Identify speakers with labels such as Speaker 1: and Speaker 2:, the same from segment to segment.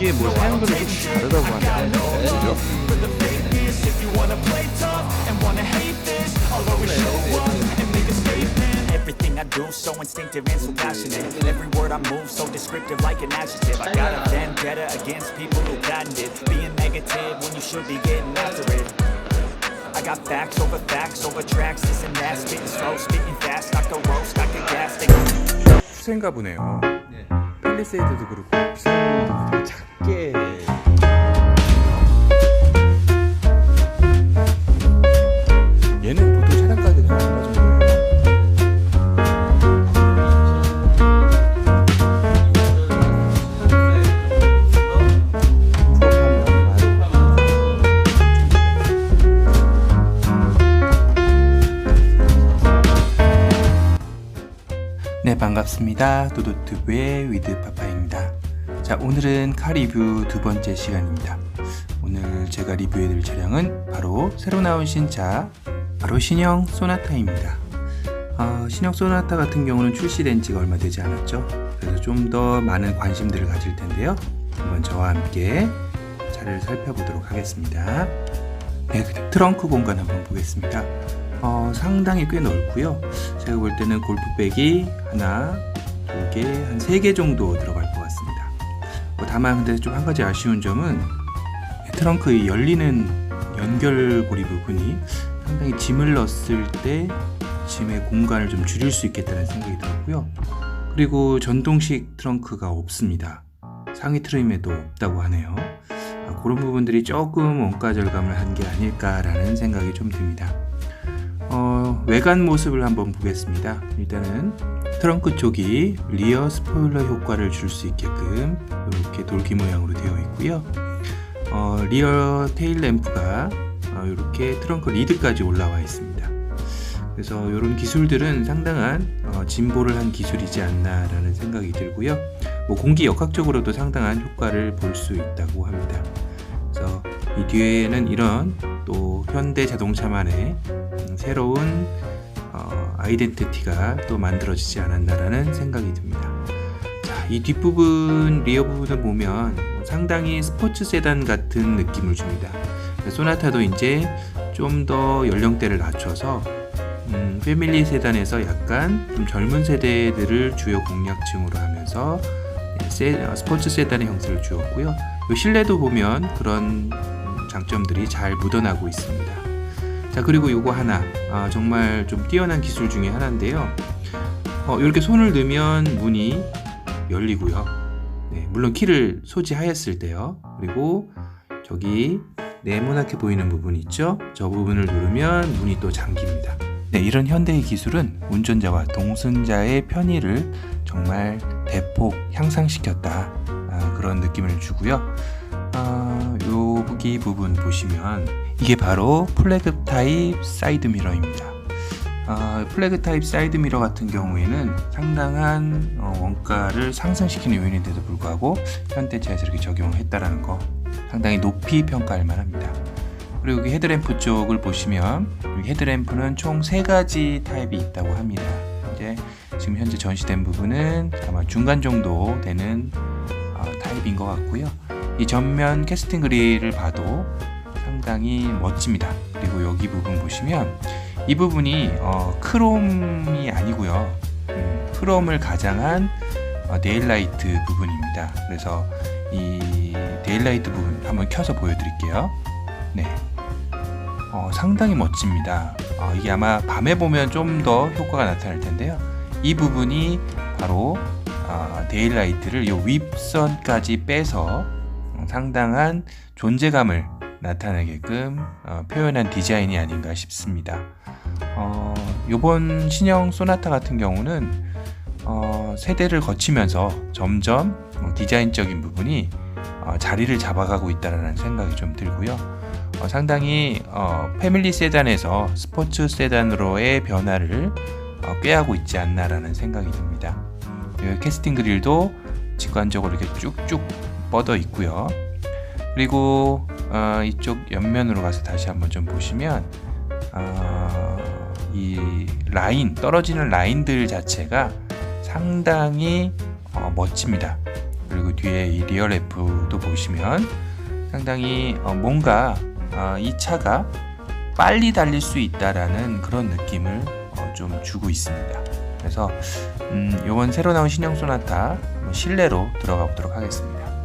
Speaker 1: 이게 뭐 사용도는 좀 다르다고 하는데
Speaker 2: for the fakeness If you wanna play tough and wanna hate this I'll always show up and make a statement Everything I do so instinctive and so passionate Every word I move so descriptive like an adjective I got a vendetta against people who patented Being negative when you should be getting after it I got facts over facts over tracks This and that, spitting slow, spitting fast I could roast, I could gas, they
Speaker 1: 추세인가 보네요 펠리세이드도 그렇고 비싼 되게 작게 얘는 보통 차량 가격이 얼마? 네 반갑습니다. 도도튜브의 위드파파입니다 자 오늘은 카 리뷰 두 번째 시간입니다. 오늘 제가 리뷰해드릴 차량은 바로 새로 나온 신차 바로 신형 소나타입니다. 어, 신형 소나타 같은 경우는 출시된 지가 얼마 되지 않았죠? 그래서 좀 더 많은 관심들을 가질 텐데요. 한번 저와 함께 차를 살펴보도록 하겠습니다. 네, 트렁크 공간 한번 보겠습니다. 어, 상당히 꽤 넓고요. 제가 볼 때는 골프백이 하나, 두 개, 한 세 개 정도. 뭐 다만 근데 좀 한 가지 아쉬운 점은 트렁크의 열리는 연결고리 부분이 상당히 짐을 넣었을 때 짐의 공간을 좀 줄일 수 있겠다는 생각이 들었고요. 그리고 전동식 트렁크가 없습니다. 상위 트림에도 없다고 하네요. 아, 그런 부분들이 조금 원가 절감을 한 게 아닐까라는 생각이 좀 듭니다. 어, 외관 모습을 한번 보겠습니다. 일단은 트렁크 쪽이 리어 스포일러 효과를 줄 수 있게끔 이렇게 돌기 모양으로 되어 있고요. 어, 리어 테일 램프가 어, 이렇게 트렁크 리드까지 올라와 있습니다. 그래서 이런 기술들은 상당한 어, 진보를 한 기술이지 않나라는 생각이 들고요. 뭐 공기 역학적으로도 상당한 효과를 볼 수 있다고 합니다. 그래서 이 뒤에는 이런 또 현대 자동차만의 음, 새로운 어, 아이덴티티가 또 만들어지지 않았나라는 생각이 듭니다. 자, 이 뒷부분, 리어 부분을 보면 상당히 스포츠 세단 같은 느낌을 줍니다. 소나타도 이제 좀 더 연령대를 낮춰서 음, 패밀리 세단에서 약간 좀 젊은 세대들을 주요 공략층으로 하면서 네, 세- 어, 스포츠 세단의 형태를 주었고요. 이 실내도 보면 그런 음, 장점들이 잘 묻어나고 있습니다. 자 그리고 요거 하나 아, 정말 좀 뛰어난 기술 중에 하나인데요. 어, 이렇게 손을 넣으면 문이 열리고요. 네, 물론 키를 소지하였을 때요. 그리고 저기 네모나게 보이는 부분 있죠? 저 부분을 누르면 문이 또 잠깁니다. 네, 이런 현대의 기술은 운전자와 동승자의 편의를 정말 대폭 향상시켰다. 아, 그런 느낌을 주고요. 아, 여기 부분 보시면 이게 바로 플래그 타입 사이드 미러입니다. 아, 플래그 타입 사이드 미러 같은 경우에는 상당한 어, 원가를 상승시키는 요인인데도 불구하고 현대차에서 이렇게 적용했다라는 거 상당히 높이 평가할 만합니다. 그리고 여기 헤드램프 쪽을 보시면 헤드램프는 총 세 가지 타입이 있다고 합니다. 이제 지금 현재 전시된 부분은 아마 중간 정도 되는 어, 타입인 것 같고요. 이 전면 캐스팅 그릴을 봐도 상당히 멋집니다. 그리고 여기 부분 보시면 이 부분이 어, 크롬이 아니고요. 음, 크롬을 가장한 어, 데일라이트 부분입니다. 그래서 이 데일라이트 부분 한번 켜서 보여드릴게요. 네. 어, 상당히 멋집니다. 어, 이게 아마 밤에 보면 좀 더 효과가 나타날 텐데요. 이 부분이 바로 어, 데일라이트를 이 윗선까지 빼서 어, 상당한 존재감을 나타내게끔 어, 표현한 디자인이 아닌가 싶습니다. 어, 이번 신형 소나타 같은 경우는 어, 세대를 거치면서 점점 어, 디자인적인 부분이 어, 자리를 잡아가고 있다는 생각이 좀 들고요. 어, 상당히 어, 패밀리 세단에서 스포츠 세단으로의 변화를 어, 꾀하고 있지 않나라는 생각이 듭니다. 이 캐스팅 그릴도 직관적으로 이렇게 쭉쭉 뻗어 있고요. 그리고 어, 이쪽 옆면으로 가서 다시 한번 좀 보시면 어, 이 라인 떨어지는 라인들 자체가 상당히 어, 멋집니다. 그리고 뒤에 이 리얼 F도 보시면 상당히 어, 뭔가 어, 이 차가 빨리 달릴 수 있다라는 그런 느낌을 어, 좀 주고 있습니다. 그래서 음, 이번 새로 나온 신형 소나타 실내로 들어가 보도록 하겠습니다.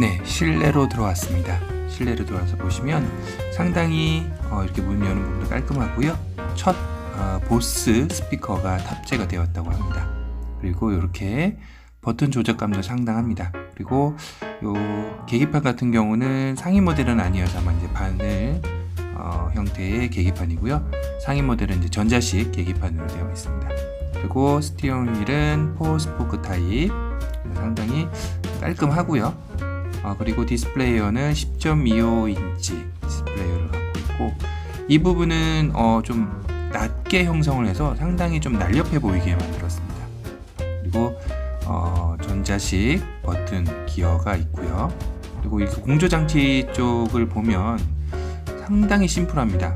Speaker 1: 네, 실내로 들어왔습니다. 실내로 들어와서 보시면 상당히 어, 이렇게 문 여는 부분도 깔끔하고요. 첫 어, 보스 스피커가 탑재가 되었다고 합니다. 그리고 이렇게 버튼 조작감도 상당합니다. 그리고 요 계기판 같은 경우는 상위 모델은 아니어서만 이제 바늘 어, 형태의 계기판이고요. 상위 모델은 이제 전자식 계기판으로 되어 있습니다. 그리고 스티어링 휠은 포스포크 타입 상당히 깔끔하고요. 어, 그리고 디스플레이어는 10.25인치 디스플레이어를 갖고 있고 이 부분은 어, 좀 낮게 형성을 해서 상당히 좀 날렵해 보이게 만들었습니다. 그리고 어, 전자식 버튼 기어가 있고요. 그리고 이렇게 공조 장치 쪽을 보면 상당히 심플합니다.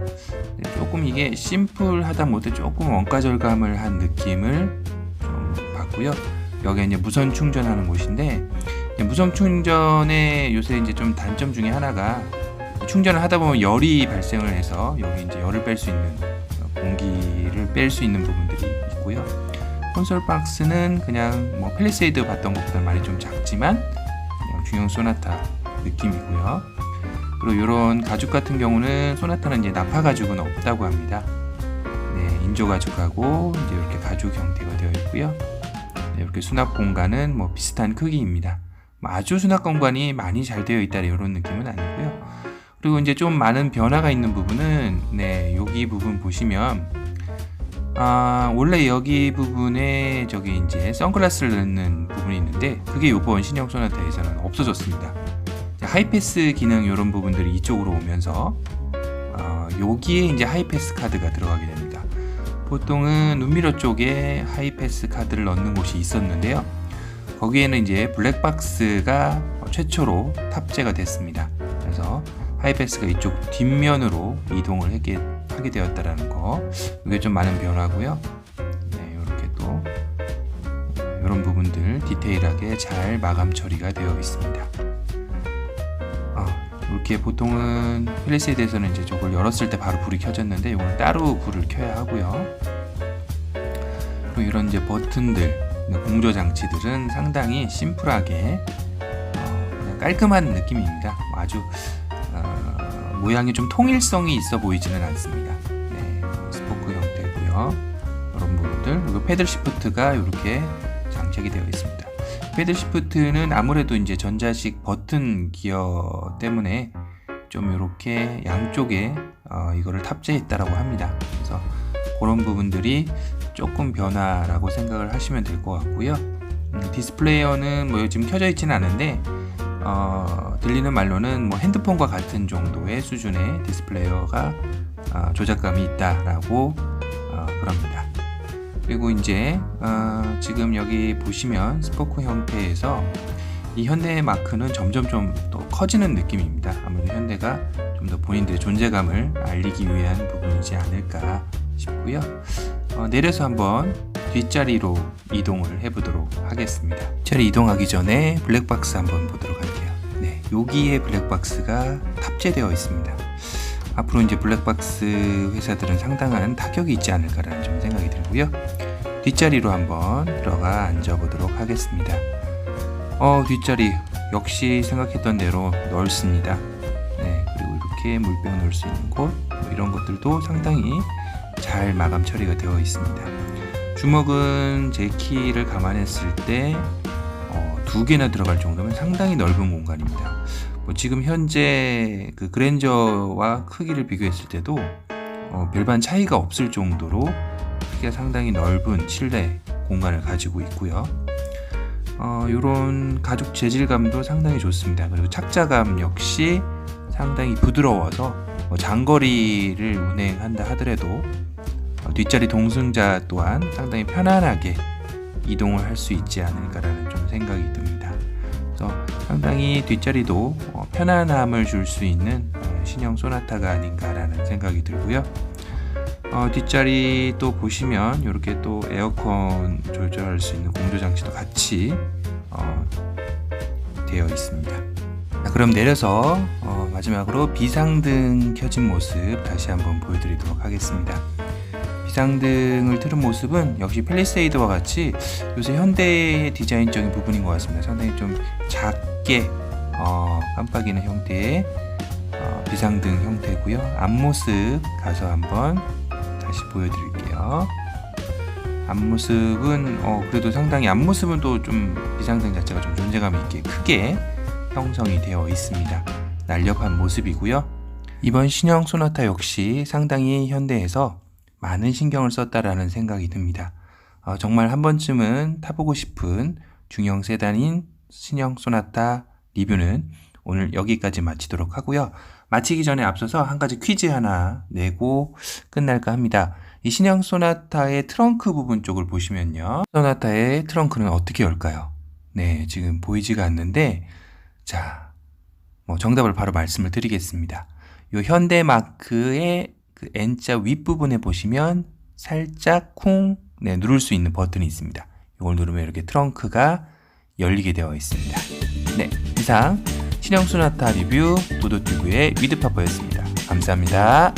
Speaker 1: 네, 조금 이게 심플하다 못해 조금 원가 절감을 한 느낌을 좀 받고요. 여기 이제 무선 충전하는 곳인데 무선 충전의 요새 이제 좀 단점 중에 하나가 충전을 하다 보면 열이 발생을 해서 여기 이제 열을 뺄 수 있는 공기를 뺄 수 있는 부분들이 있고요. 콘솔 박스는 그냥 뭐 펠리세이드 봤던 것보다 많이 좀 작지만 그냥 중형 소나타 느낌이고요. 그리고 이런 가죽 같은 경우는 소나타는 이제 나파 가죽은 없다고 합니다. 네, 인조 가죽하고 이제 이렇게 가죽 형태가 되어 있고요. 네, 이렇게 수납 공간은 뭐 비슷한 크기입니다. 뭐 아주 수납 공간이 많이 잘 되어 있다 이런 느낌은 아니고요. 그리고 이제 좀 많은 변화가 있는 부분은 네 여기 부분 보시면 아 원래 여기 부분에 저기 이제 선글라스를 넣는 부분이 있는데 그게 이번 신형 소나타에서는 없어졌습니다. 하이패스 기능 이런 부분들이 이쪽으로 오면서 어, 여기에 이제 하이패스 카드가 들어가게 됩니다. 보통은 눈미러 쪽에 하이패스 카드를 넣는 곳이 있었는데요. 거기에는 이제 블랙박스가 최초로 탑재가 됐습니다. 그래서 하이패스가 이쪽 뒷면으로 이동을 하게, 하게 되었다라는 거. 이게 좀 많은 변화고요. 네, 이렇게 또 이런 부분들 디테일하게 잘 마감 처리가 되어 있습니다. 아, 이렇게 보통은 펠리세이드에서는 이제 저걸 열었을 때 바로 불이 켜졌는데 이거는 따로 불을 켜야 하고요. 그리고 이런 이제 버튼들 공조 장치들은 상당히 심플하게 어, 깔끔한 느낌입니다. 뭐 아주 어, 모양이 좀 통일성이 있어 보이지는 않습니다. 네, 스포크 형태고요. 이런 부분들 그리고 패들 시프트가 이렇게 장착이 되어 있습니다. 패들 시프트는 아무래도 이제 전자식 버튼 기어 때문에 좀 이렇게 양쪽에 어, 이거를 탑재했다라고 합니다. 그래서 그런 부분들이 조금 변화라고 생각을 하시면 될 것 같고요. 음, 디스플레이어는 뭐 지금 켜져 있지는 않은데 어, 들리는 말로는 뭐 핸드폰과 같은 정도의 수준의 디스플레이어가 어, 조작감이 있다라고 어, 그럽니다. 그리고 이제 어, 지금 여기 보시면 스포크 형태에서 이 현대의 마크는 점점 좀 더 커지는 느낌입니다. 아무래도 현대가 좀 더 본인들의 존재감을 알리기 위한 부분이지 않을까 싶고요. 어, 내려서 한번 뒷자리로 이동을 해보도록 하겠습니다. 자리 이동하기 전에 블랙박스 한번 보도록 할게요. 네, 여기에 블랙박스가 탑재되어 있습니다. 앞으로 이제 블랙박스 회사들은 상당한 타격이 있지 않을까라는 좀 생각이 들고요. 뒷자리로 한번 들어가 앉아보도록 하겠습니다. 어, 뒷자리 역시 생각했던 대로 넓습니다. 네, 그리고 이렇게 물병 넣을 수 있는 곳, 뭐 이런 것들도 상당히 잘 마감 처리가 되어 있습니다. 주먹은 제 키를 감안했을 때 어, 두 개나 들어갈 정도면 상당히 넓은 공간입니다. 뭐 지금 현재 그 그랜저와 크기를 비교했을 때도 어, 별반 차이가 없을 정도로 크기가 상당히 넓은 실내 공간을 가지고 있고요. 어, 이런 가죽 재질감도 상당히 좋습니다. 그리고 착자감 역시 상당히 부드러워서 뭐 장거리를 운행한다 하더라도 어, 뒷자리 동승자 또한 상당히 편안하게 이동을 할 수 있지 않을까라는 좀 생각이 듭니다. 그래서 상당히 뒷자리도 어, 편안함을 줄 수 있는 어, 신형 소나타가 아닌가라는 생각이 들고요. 어, 뒷자리 또 보시면 이렇게 또 에어컨 조절할 수 있는 공조 장치도 같이 어, 되어 있습니다. 자, 그럼 내려서 어, 마지막으로 비상등 켜진 모습 다시 한번 보여드리도록 하겠습니다. 비상등을 틀은 모습은 역시 펠리세이드와 같이 요새 현대의 디자인적인 부분인 것 같습니다. 상당히 좀 작게 어, 깜빡이는 형태의 어, 비상등 형태고요. 앞모습 가서 한번 다시 보여드릴게요. 앞모습은 어, 그래도 상당히 앞모습은 또 좀 비상등 자체가 좀 존재감 있게 크게 형성이 되어 있습니다. 날렵한 모습이고요. 이번 신형 소나타 역시 상당히 현대에서 많은 신경을 썼다라는 생각이 듭니다. 어, 정말 한 번쯤은 타보고 싶은 중형 세단인 신형 소나타 리뷰는 오늘 여기까지 마치도록 하고요. 마치기 전에 앞서서 한 가지 퀴즈 하나 내고 끝날까 합니다. 이 신형 소나타의 트렁크 부분 쪽을 보시면요. 소나타의 트렁크는 어떻게 열까요? 네, 지금 보이지가 않는데, 자, 뭐 정답을 바로 말씀을 드리겠습니다. 요 현대 마크의 그 N자 윗부분에 보시면 살짝 쿵 네, 누를 수 있는 버튼이 있습니다. 이걸 누르면 이렇게 트렁크가 열리게 되어 있습니다. 네, 이상 신형 소나타 리뷰 도도튜브의 위드파퍼였습니다. 감사합니다.